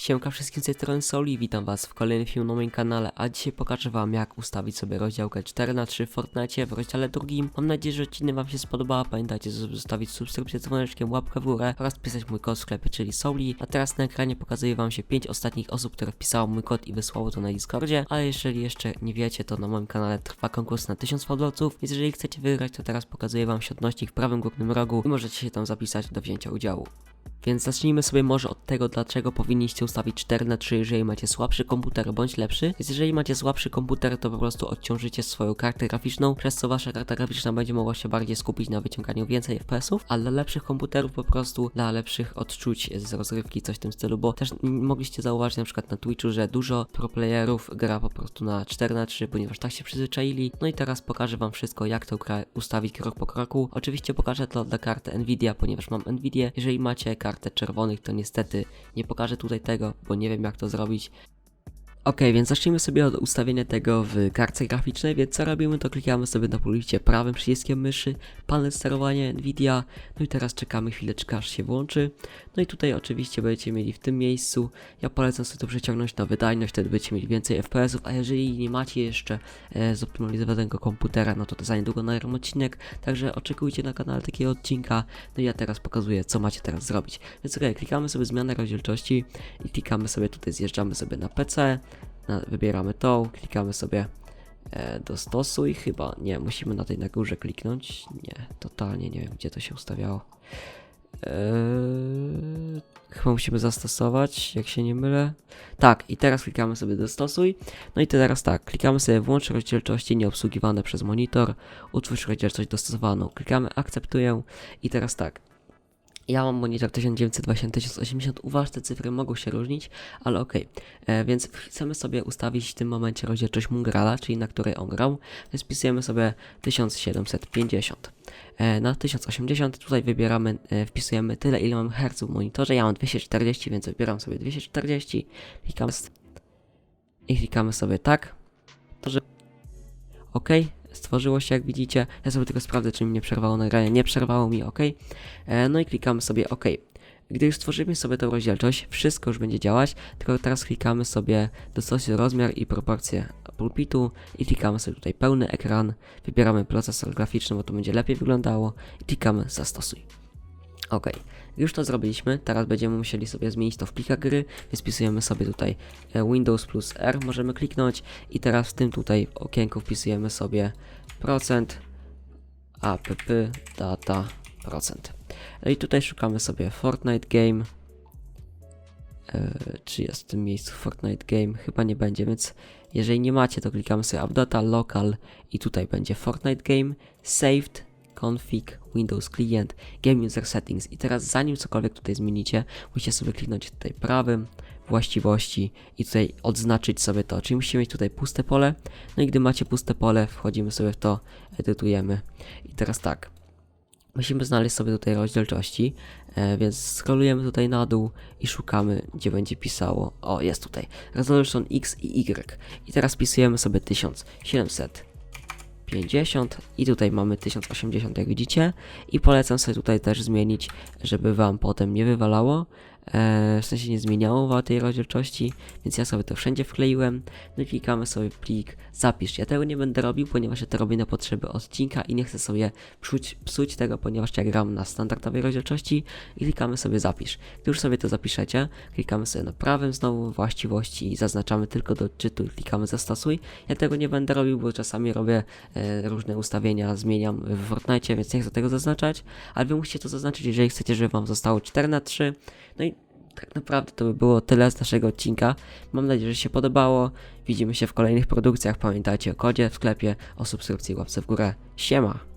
Siemka wszystkim z tej strony Soli, witam was w kolejnym filmie na moim kanale, a dzisiaj pokażę wam jak ustawić sobie rozdziałkę 4 na 3 w Fortnite w rozdziale drugim. Mam nadzieję, że odcinek wam się spodoba, pamiętajcie żeby zostawić subskrypcję dzwoneczkiem, łapkę w górę oraz wpisać mój kod w sklepie, czyli Soli. A teraz na ekranie pokazuje wam się 5 ostatnich osób, które wpisało mój kod i wysłało to na Discordzie, ale jeżeli jeszcze nie wiecie, to na moim kanale trwa konkurs na 1000 fałdolców, więc jeżeli chcecie wygrać, to teraz pokazuję wam siatnośnik w prawym górnym rogu i możecie się tam zapisać do wzięcia udziału. Więc zacznijmy sobie może od tego, dlaczego powinniście ustawić 4 na 3, jeżeli macie słabszy komputer bądź lepszy. Więc jeżeli macie słabszy komputer, to po prostu odciążycie swoją kartę graficzną, przez co wasza karta graficzna będzie mogła się bardziej skupić na wyciąganiu więcej FPS-ów, a dla lepszych komputerów po prostu dla lepszych odczuć z rozrywki, coś w tym stylu, bo też mogliście zauważyć na przykład na Twitchu, że dużo pro playerów gra po prostu na 4 na 3, ponieważ tak się przyzwyczaili. No i teraz pokażę wam wszystko, jak to ustawić krok po kroku. Oczywiście pokażę to dla karty Nvidia, ponieważ mam Nvidia. Jeżeli macie kartę czerwonych, to niestety nie pokażę tutaj tego, bo nie wiem jak to zrobić. Ok, więc zacznijmy sobie od ustawienia tego w karcie graficznej, więc co robimy, to klikamy sobie na policie prawym przyciskiem myszy, panel sterowania Nvidia, no i teraz czekamy chwileczkę aż się włączy. No i tutaj oczywiście będziecie mieli w tym miejscu, ja polecam sobie to przeciągnąć na wydajność, wtedy będziecie mieli więcej FPS-ów, a jeżeli nie macie jeszcze e, zoptymalizowanego komputera, no to to za niedługo nagram odcinek, także oczekujcie na kanale takiego odcinka, no i ja teraz pokazuję, co macie teraz zrobić. Więc ok, klikamy sobie zmianę rozdzielczości i klikamy sobie tutaj, zjeżdżamy sobie na PC, wybieramy tą, klikamy sobie e, dostosuj, chyba, nie, musimy na tej na górze kliknąć, nie, totalnie nie wiem, gdzie to się ustawiało. Eee, chyba musimy zastosować, jak się nie mylę. Tak, i teraz klikamy sobie dostosuj. No i teraz tak, klikamy sobie włącz rozdzielczości nieobsługiwane przez monitor, utwórz rozdzielczość dostosowaną. Klikamy akceptuję i teraz tak. Ja mam monitor 1920-1080, uważ, te cyfry mogą się różnić, ale okej. E, Więc chcemy sobie ustawić w tym momencie rozdzielczość Mungrala, czyli na której on grał, więc wpisujemy sobie 1750. E, na 1080 tutaj wybieramy, e, wpisujemy tyle, ile mam herców w monitorze. Ja mam 240, więc wybieram sobie 240. Klikamy i klikamy sobie tak. To, że OK, stworzyło się jak widzicie. Ja sobie tylko sprawdzę, czy mi nie przerwało nagranie. Nie przerwało mi, OK. E, no i klikamy sobie OK. Gdy już stworzymy sobie tą rozdzielczość, wszystko już będzie działać, tylko teraz klikamy sobie dostosuj rozmiar i proporcje pulpitu i klikamy sobie tutaj pełny ekran, wybieramy procesor graficzny, bo to będzie lepiej wyglądało i klikamy zastosuj. Ok, już to zrobiliśmy, teraz będziemy musieli sobie zmienić to w plikach gry, więc wpisujemy sobie tutaj e, Windows plus R, możemy kliknąć i teraz w tym tutaj okienku wpisujemy sobie procent app data procent. No i tutaj szukamy sobie Fortnite Game. E, czy jest w tym miejscu Fortnite Game? Chyba nie będzie, więc jeżeli nie macie, to klikamy sobie Updata Local i tutaj będzie Fortnite Game, Saved, Config, Windows Client, Game User Settings. I teraz zanim cokolwiek tutaj zmienicie, musicie sobie kliknąć tutaj prawym, właściwości i tutaj odznaczyć sobie to. Czyli musimy mieć tutaj puste pole. No i gdy macie puste pole, wchodzimy sobie w to, edytujemy. I teraz tak. Musimy znaleźć sobie tutaj rozdzielczości, e, więc scrollujemy tutaj na dół i szukamy, gdzie będzie pisało. O, jest tutaj. Resolution X i Y. I teraz wpisujemy sobie 1750 i tutaj mamy 1080, jak widzicie. I polecam sobie tutaj też zmienić, żeby Wam potem nie wywalało. E, w sensie nie zmieniało tej rozdzielczości, więc ja sobie to wszędzie wkleiłem. No i klikamy sobie plik, zapisz. Ja tego nie będę robił, ponieważ ja to robię na potrzeby odcinka i nie chcę sobie psuć, psuć tego, ponieważ ja gram na standardowej rozdzielczości i klikamy sobie zapisz. Gdy już sobie to zapiszecie, klikamy sobie na prawym znowu właściwości i zaznaczamy tylko do czytu i klikamy zastosuj. Ja tego nie będę robił, bo czasami robię e, różne ustawienia, zmieniam w Fortnite, więc nie chcę tego zaznaczać, ale wy musicie to zaznaczyć, jeżeli chcecie, żeby wam zostało 4 na 3 no i tak naprawdę to by było tyle z naszego odcinka. Mam nadzieję, że się podobało. Widzimy się w kolejnych produkcjach. Pamiętajcie o kodzie w sklepie, o subskrypcji, łapce w górę. Siema!